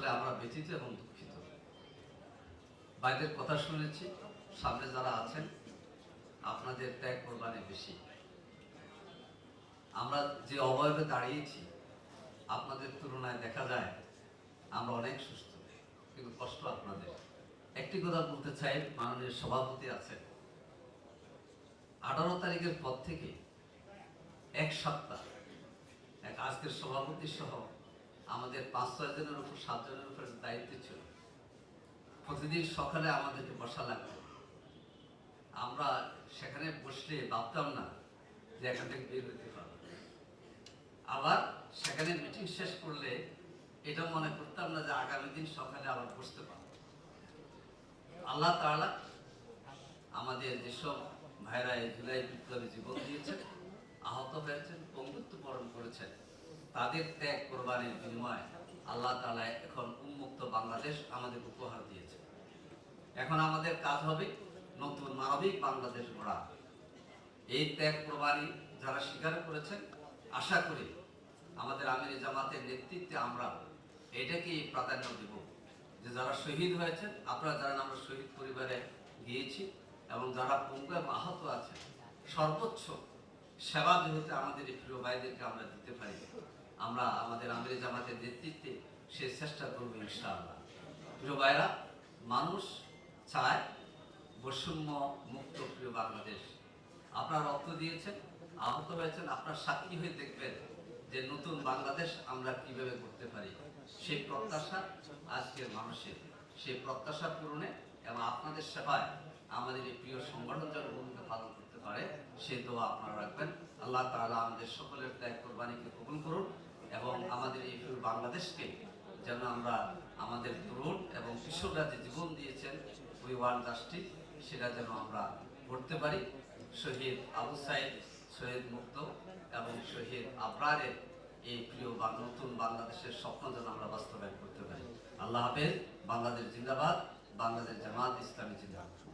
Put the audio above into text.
আসলে আমরা ব্যথিত এবং দুঃখিত। বাইরের কথা শুনেছি, সামনে যারা আছেন, আপনাদের ত্যাগ কোরবানি বেশি। আমরা যে অবয়বে দাঁড়িয়েছি, আপনাদের তুলনায় দেখা যায় আমরা অনেক সুস্থ, কিন্তু কষ্ট আপনাদের। একটি কথা বলতে চাই, মাননীয় সভাপতি আছেন। আঠারো তারিখের পর থেকে এক সপ্তাহ, এক আজকের সভাপতি সহ আমাদের পাঁচ, ছয় জনের উপর, সাত জনের উপর দায়িত্ব ছিল। প্রতিদিন সকালে আমাদেরকে বসা লাগতো। আমরা সেখানে বসলে ভাবতাম না যে এখান থেকে বের হতে পারব। আবার সেখানে মিটিং শেষ করলে এটা মনে করতাম না যে আগামী দিন সকালে আবার বসতে পারব। আল্লাহ তাআলা আমাদের যেসব ভাইরা এই জুলাই বিপ্লবী জীবন দিয়েছেন, আহত হয়েছেন, বন্ধুত্ব বরণ করেছেন। তাদের ত্যাগ কোরবানির বিনিময়ে আল্লাহ তাআলা এখন উন্মুক্ত বাংলাদেশ আমাদের উপহার দিয়েছে। এখন আমাদের কাজ হবে নতুন মানবিক বাংলাদেশ গড়া। এই ত্যাগ কোরবানি যারা স্বীকার করেছেন, আশা করি আমাদের আমির জামাতের নেতৃত্বে আমরা এটাকেই প্রাধান্য দেব যে যারা শহীদ হয়েছেন, আপনারা যারা আমরা শহীদ পরিবারে গিয়েছি এবং যারা পঙ্গু এবং আছেন, সর্বোচ্চ সেবা যেহেতু আমাদের এই প্রিয় ভাইদেরকে আমরা দিতে পারি আমরা আমাদের আমির জামাতের নেতৃত্বে সে চেষ্টা করব ইনশাআল্লাহ। প্রিয় ভাইরা মানুষ চায় বৈষম্য মুক্ত প্রিয় বাংলাদেশ। আপনারা রক্ত দিয়েছেন, আহত হয়েছেন, আপনার সাক্ষী হয়ে দেখবেন যে নতুন বাংলাদেশ আমরা কীভাবে করতে পারি। সেই প্রত্যাশা আজকের মানুষের, সেই প্রত্যাশা পূরণে এবং আপনাদের সেবায় আমাদের এই প্রিয় সংগঠন যেন ভূমিকা পালন করতে পারে সে দোয়া আপনারা রাখবেন। আল্লাহ তাআলা আমাদের সকলের ত্যাগ কোরবানিকে কবুল করুন। এবং আমাদের এই প্রিয় বাংলাদেশকে যেন আমরা আমাদের তরুণ এবং কিশোররা যে জীবন দিয়েছেন ওই ওয়ান জাস্টিস সেটা যেন আমরা করতে পারি। শহীদ আবু সাইদ শহীদ মুক্ত এবং শহীদ আবরারের এই প্রিয় বা নতুন বাংলাদেশের স্বপ্ন যেন আমরা বাস্তবায়ন করতে পারি। আল্লাহ হাফেজ বাংলাদেশ জিন্দাবাদ বাংলাদেশ জামাত ইসলামী জিন্দাবাদ।